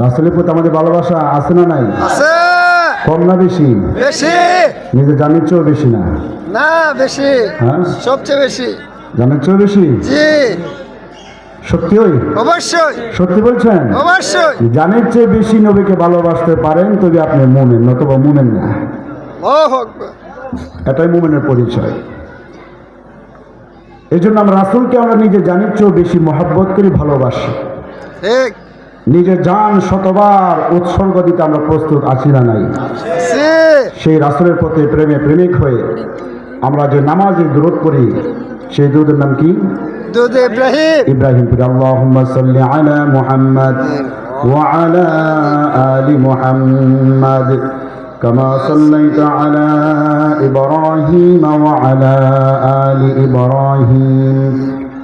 রাসুলের প্রতি আমাদের ভালোবাসা আছে না নাই? আছে। কম না বেশি? বেশি। নিজের জানের চেয়েও বেশি না? না বেশি। হ্যাঁ? সবচেয়ে বেশি। জানের চেয়েও বেশি? জি। সত্যি ওই? অবশ্যই। সত্যি বলছেন? অবশ্যই। জানের চেয়ে বেশি নবীকে ভালোবাসতে পারেন তবে আপনি মুমেন নতুবা মুমেন না। এটাই মুমেনের পরিচয়। এই জন্য আমরা রাসুলকে আমরা নিজে জানির চেয়েও বেশি মহাব্বত করি ভালোবাসি। ঠিক। নিজের জান শতবার উৎসর্গ দিতে আমরা প্রস্তুত আছি না নাই সে সেই রাসুলের প্রতি প্রেমে প্রেমিক হয়ে আমরা যে নামাজে দূরত করি সেই দূরের নাম কি দুধ ইব্রাহিম ইব্রাহিম পুরি আল্লাহুম্মা সাল্লি আলা মুহাম্মদ ওয়া আলা আলি মুহাম্মদ كما صليت على إبراهيم وعلى آل إبراهيم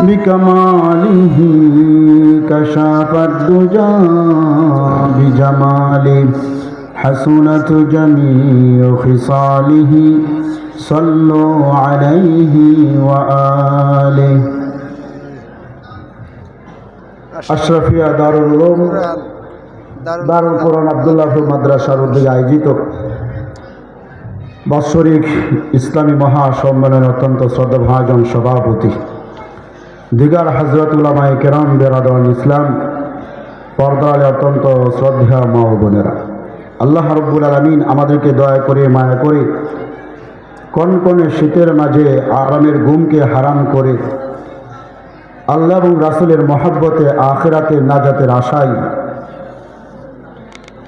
بكماله كشاف الدجى بجماله حسنت جميع خصاله صلوا عليه وآله আশরাফিয়া দারুল উলুম দারুণ দারুল কোরআন আবদুল্লাহ মাদ্রাসার উদ্যোগে আয়োজিত বাৎসরিক ইসলামী মহাসম্মেলনের অত্যন্ত শ্রদ্ধাভাজন সভাপতি দিগার হজরত কেরাম বেরাদন ইসলাম পর্দালে অত্যন্ত শ্রদ্ধা মা বোনেরা, আল্লাহ রব্বুল আলমিন আমাদেরকে দয়া করে, মায়া করে কনকনে শীতের মাঝে আরামের ঘুমকে হারাম করে আল্লাহ এবং রাসুলের মহাব্বতে আখেরাতে নাজাতের আশায়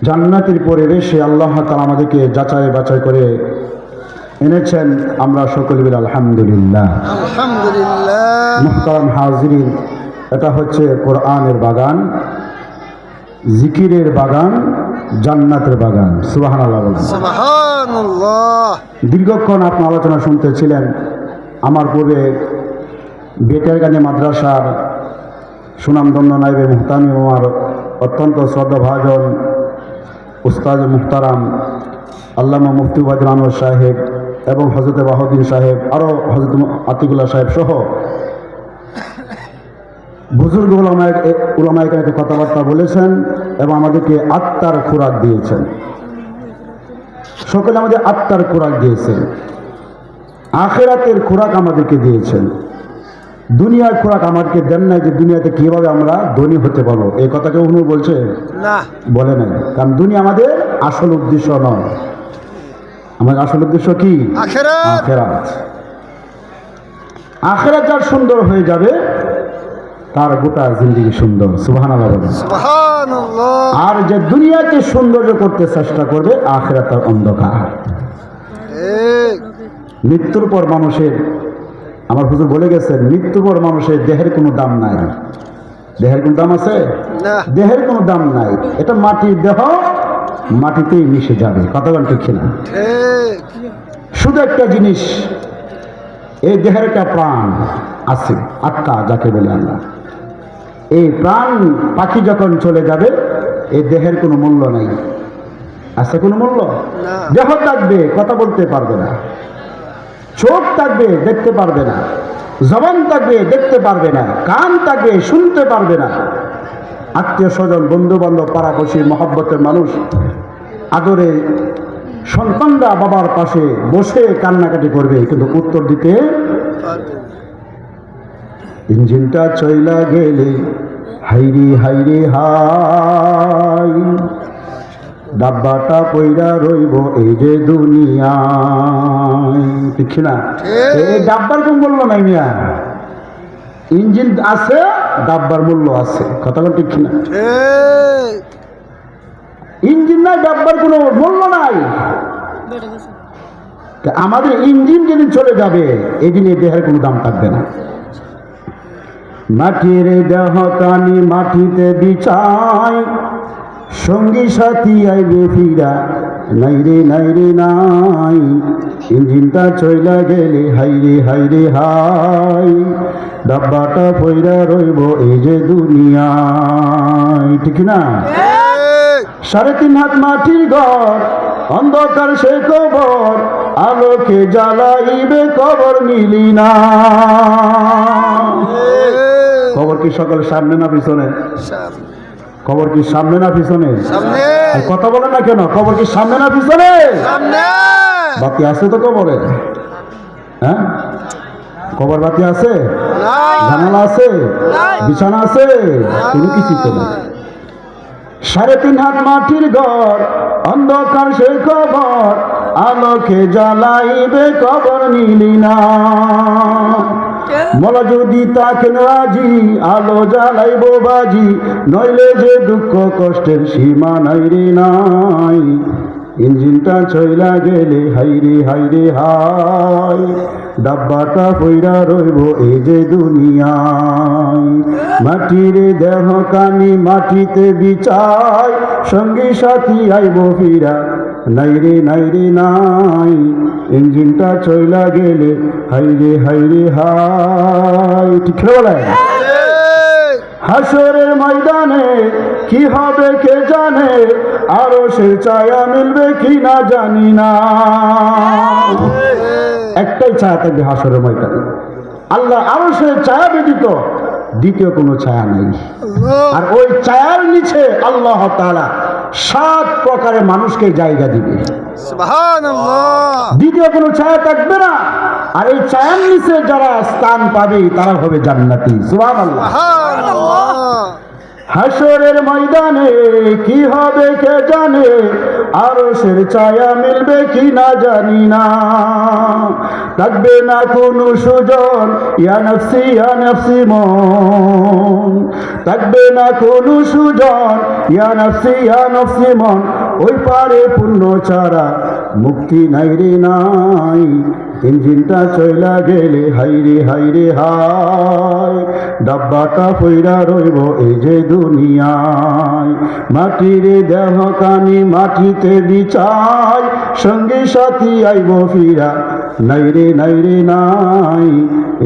জান্নাতের পরিবেশে আল্লাহ তালা আমাদেরকে যাচাই বাছাই করে এনেছেন আমরা সকলে মিলে আলহামদুলিল্লাহ। মুহতারাম হাজিরিন এটা হচ্ছে কোরআনের বাগান জিকিরের বাগান জান্নাতের বাগান। সুবাহান আল্লাহ দীর্ঘক্ষণ আপনি আলোচনা শুনতেছিলেন আমার পূর্বে বেটেরগানি মাদ্রাসার সুনামধন্য নাইবে মুহতামি আমার অত্যন্ত শ্রদ্ধাভাজন উস্তাদ মুহতারাম আল্লামা মুফতি ওয়াজুল সাহেব এবং হজরত বাহুদ্দিন সাহেব আরও হজরত আতিকুল্লাহ সাহেব সহ বুজুর্গ উলামায় উলামায়কে কথাবার্তা বলেছেন এবং আমাদেরকে আত্মার খোরাক দিয়েছেন। সকলে আমাদের আত্মার খোরাক দিয়েছেন। আখেরাতের খোরাক আমাদেরকে দিয়েছেন। দুনিয়ার খোরাক আমাদেরকে দেন নাই যে দুনিয়াতে কীভাবে আমরা ধনী হতে পারব। এই কথা কেউ বলছে? না। বলে নাই। কারণ দুনিয়া আমাদের আসল উদ্দেশ্য নয়। আমাদের আসল উদ্দেশ্য কি? আখেরাত। আখেরাত। আখেরাত যার সুন্দর হয়ে যাবে তার গোটা জিন্দিগি সুন্দর। সুবহানাল্লাহ আর যে দুনিয়াকে সৌন্দর্য করতে চেষ্টা করবে আখেরাত তার অন্ধকার। মৃত্যুর পর মানুষের আমার হুজুর বলে গেছেন মৃত্যুর পর মানুষের দেহের কোনো দাম নাই। দেহের কোনো দাম আছে? দেহের কোনো দাম নাই। এটা মাটির দেহ মাটিতেই মিশে যাবে। কতক্ষণ ঠিক না। শুধু একটা জিনিস এই দেহের একটা প্রাণ আছে আত্মা যাকে বলে আমরা এই প্রাণ পাখি যখন চলে যাবে এই দেহের কোনো মূল্য নাই। আছে কোনো মূল্য? দেহ থাকবে কথা বলতে পারবে না। চোখ থাকবে দেখতে পারবে না। জবান থাকবে দেখতে পারবে না। কান থাকবে শুনতে পারবে না। আত্মীয় স্বজন বন্ধু বান্ধব পাড়াপড়শি মহব্বতের মানুষ আদরে সন্তানরা বাবার পাশে বসে কান্নাকাটি করবে কিন্তু উত্তর দিতে ইঞ্জিনটা চইলা গেলে হাইরি হাইরি হাই। ডাব্বাটা পইরা রইব এই যে দুনিয়ায়। ঠিক না এই ডাব্বার কোন বলল নাই মিয়া ইঞ্জিন আছে ডাব্বার মূল্য আছে। কথা বল ঠিক না ইঞ্জিন নাই ডাব্বার কোনো মূল্য নাই। আমাদের ইঞ্জিন যেদিন চলে যাবে এই দিন এই দেহের কোনো দাম থাকবে না। মাটির দেহ কানি মাটিতে বিছাই সঙ্গী সাথী আইবে ফিরা। নাইরে নাইরে নাই ইঞ্জিনটা চইলা গেলে হাইরে হাইরে হাই ডাব্বাটা পইরা রইব এই যে দুনিয়ায়। ঠিক না? সাড়ে তিন হাত মাটির ঘর অন্ধকার সে কবর আলোকে জ্বালাইবে কবর মিলি না। কবর কি সকালে সামনে না পিছনে? কবর কি সামনে না পিছনে? সামনে। কথা বলে না কেন? কবর কি সামনে না পিছনে? বাতি আছে তো কবরে হ্যাঁ? কবর বাতি আছে? জানালা আছে? বিছানা আছে? কোনো কিছু তো না সাড়ে তিন হাত মাটির ঘর অন্ধকার সে কবর আলোকে জ্বালাইবে কবর নিলি না মলা যদি তাকে রাজি আলো জ্বালাইব বাজি, নইলে যে দুঃখ কষ্টের সীমা নাই রে নাই। ইঞ্জিনটা চইলা গেলে হাইরে হাইরে হাই ডাব্বাটা পইরা রইব এই যে দুনিয়ায়। মাটির দেহ কানি মাটিতে বিচাই সঙ্গী সাথী আইব ফিরা নাইরে নাইরে নাই ইঞ্জিনটা চইলা গেলে হাইরে হাইরে হাই ঠিক বলে হাসরের ময়দানে কি হবে কে জানে? আরও সে ছায়া মিলবে কি না জানি না। একটাই ছায়া থাকবে হাসরের ময়দানে। আল্লাহ আরও সে ছায়া ব্যতীত দ্বিতীয় কোনো ছায়া নেই। আর ওই ছায়ার নিচে আল্লাহ তালা সাত প্রকারের মানুষকে জায়গা দিবে। দ্বিতীয় কোনো ছায়া থাকবে না। আর এই ছায়ার নিচে যারা স্থান পাবে তারা হবে জান্নাতি। সুবহানাল্লাহ। হাসরের ময়দানে কি হবে কে জানে? আর সের ছায়া মিলবে কি না জানি না। থাকবে না কোনো সুজন ইয়ানফসি ইয়ানফসি ইয়া মন। থাকবে না কোনো সুজন, ইয়া ইয়ানফসি ইয়া মন। ওই পারে পুণ্য ছাড়া মুক্তি নাই রে নাই। ইঞ্জিনটা চইলা গেলে হাইরে হাইরে হাই। ডাব্বাটা পইরা রইব এই যে দুনিয়ায়। মাটির দেহ কানি মাটিতে বিচাই সঙ্গে সাথী আইব ফিরা নাইরে নাইরে নাই।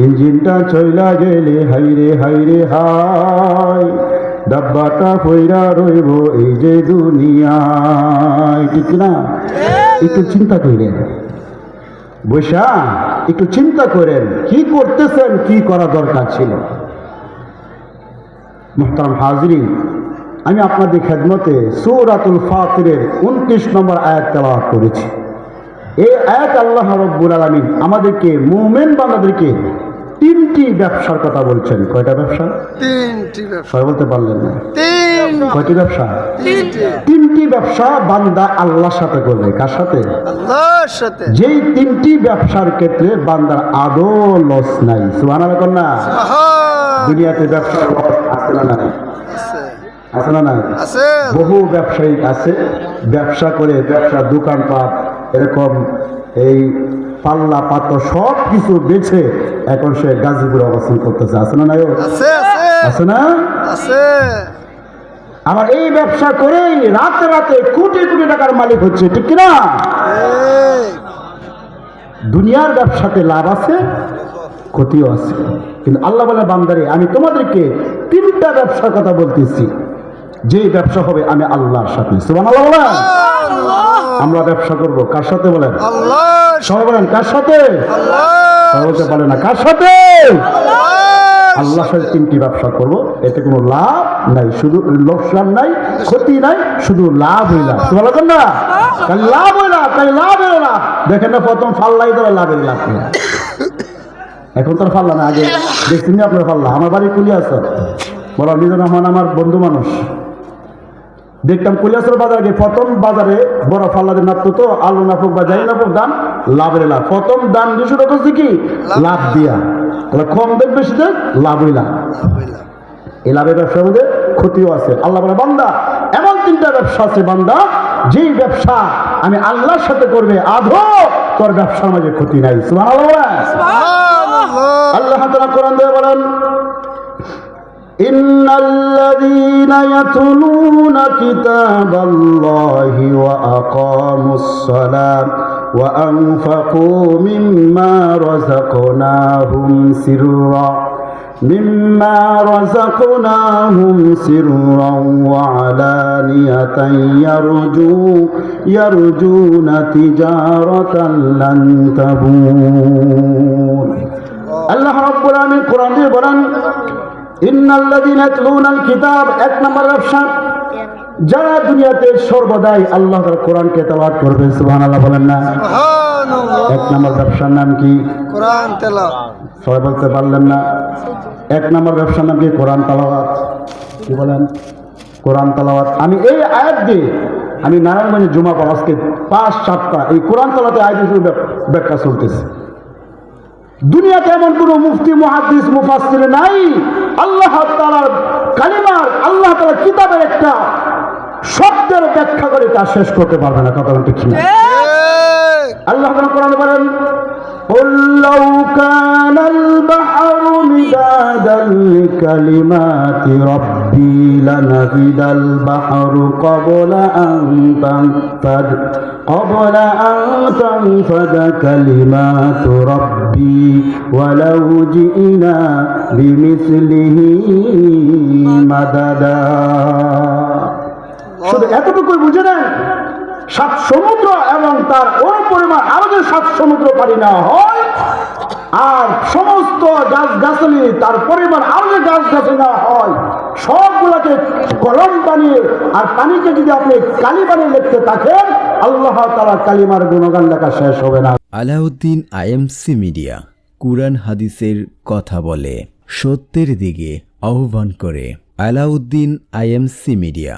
ইঞ্জিনটা চইলা গেলে হাইরে হাইরে হাই। ডাব্বাটা পইরা রইব এই যে দুনিয়ায়। ঠিক না একটু চিন্তা করেন বৈশা একটু চিন্তা করেন কি করতেছেন কি করা দরকার ছিল? মোহতারাম হাজরিন আমি আপনাদের খেদমতে সৌরাতুল ফাতিরের উনত্রিশ নম্বর আয়াত তেলাওয়াত করেছি। এই আয়াত আল্লাহ রব্বুল আলমিন আমাদেরকে মুমেন বান্দাদেরকে তিনটি ব্যবসার কথা বলছেন। কয়টা ব্যবসা? তিনটি ব্যবসা। বলতে পারলেন না। কয়টি ব্যবসা? তিনটি। ব্যবসা বান্দা আল্লাহর সাথে করবে। কার সাথে? আল্লাহর সাথে। যেই তিনটি ব্যবসার ক্ষেত্রে বান্দার আদৌ লস নাই। সুবাহ না। দুনিয়াতে ব্যবসার লস আছে না নাই? আছে। আছে না নাই? বহু ব্যবসায়ী আছে ব্যবসা করে ব্যবসা দোকানপাট এরকম এই পাল্লা পাত্র সব কিছু বেছে এখন সে গাজীপুরে অবস্থান করতেছে। আছে না নাই আছে না? আছে। আবার এই ব্যবসা করেই রাতে রাতে কোটি কোটি টাকার মালিক হচ্ছে ঠিক কিনা? দুনিয়ার ব্যবসাতে লাভ আছে ক্ষতিও আছে। কিন্তু আল্লাহ বলে বান্দারে আমি তোমাদেরকে তিনটা ব্যবসার কথা বলতেছি। যে ব্যবসা হবে আমি আল্লাহর সাথে। সুবান আল্লাহ আমরা ব্যবসা করব। কার সাথে বলেন? সবাই বলেন কার সাথে? বলতে পারে না কার সাথে? আল্লাহর সাথে তিনটি ব্যবসা করব এতে কোনো লাভ নাই শুধু লোকসান নাই ক্ষতি নাই শুধু লাভ হইল। তোমার বলেন না? তাই লাভ হইল তাই লাভ হইল না। দেখেন না প্রথম ফাল্লাই দেবে লাভের লাভ। এখন তো আর ফাল্লা না আগে দেখছেন না আপনার ফাল্লা? আমার বাড়ি কুলি আছে। বড় মিজান রহমান আমার বন্ধু মানুষ। দেখতাম কৈলাসের বাজারে গিয়ে প্রথম বাজারে বড় ফাল্লা দিয়ে নাপতো তো আলু নাপুক বা যাই নাপুক দাম লাভের লাভ। প্রথম দাম দুশো টাকা হচ্ছে কি? লাভ দিয়া। তাহলে কম দেখ বেশি দেখ লাভই লাভ। এই লাভের ব্যবসার মধ্যে ক্ষতিও আছে। আল্লাহ বলে বান্দা এমন তিনটা ব্যবসা আছে বান্দা যেই ব্যবসা আমি আল্লাহর সাথে করবে আধো তোর ব্যবসার মাঝে ক্ষতি নাই। আল্লাহ তাআলা কোরআন দিয়ে বলেন إن الذين يتلون كتاب الله وأقاموا الصلاة وأنفقوا مما رزقناهم سرا مما رزقناهم سرا وعلانية يرجو يرجون تجارة لن تبور الله رب العالمين قرآن بلن কিতাব এক নম্বর ব্যবসা। যারা দুনিয়াতে সর্বদাই আল্লাহ কোরআনকে তেলাওয়াত করবে সুবহানাল্লাহ বলেন না। এক নম্বর ব্যবসার নাম কি? কোরআন তেলাওয়াত। সবাই বলতে পারলেন না। এক নম্বর ব্যবসার নাম কি? কোরআন তালাওয়াত। কি বলেন? কোরআন তালাওয়াত। আমি এই আয়াত দিয়ে আমি নারায়ণগঞ্জে জমা আজকে পাঁচ সাতটা এই কোরআন তালাতে আয়াত ব্যাখ্যা চলতেছে। দুনিয়াতে এমন কোনো মুফতি মুহাদ্দিস মুফাসসির নাই আল্লাহ তাআলার কালিমার আল্লাহ তাআলার কিতাবের একটা শব্দের ব্যাখ্যা করে তা শেষ করতে পারবে না কথা বলতে ঠিক না ঠিক আল্লাহ তাআলা কোরআনে বলেন قل لو كان البحر مدادا لكلمات ربي لنفد البحر قبل أن تنفد قبل أن تنفد كلمات ربي ولو جئنا بمثله مددا শুধু এতটুকুই বুঝে নেন সাত সমুদ্র এবং তার ওর পরিমাণ আরো যে সাত সমুদ্র পানি নেওয়া হয় আর সমস্ত গাছ গাছালি তার পরিমাণ আরও যে গাছ গাছে নেওয়া হয়, সবগুলোকে কলম বানিয়ে আর পানিকে যদি আপনি কালি বানিয়ে লিখতে থাকেন, আল্লাহ তারা কালিমার গুণগান লেখা শেষ হবে না। আলাউদ্দিন আইএমসি মিডিয়া, কুরআন হাদিসের কথা বলে, সত্যের দিকে আহ্বান করে, আলাউদ্দিন আইএমসি মিডিয়া।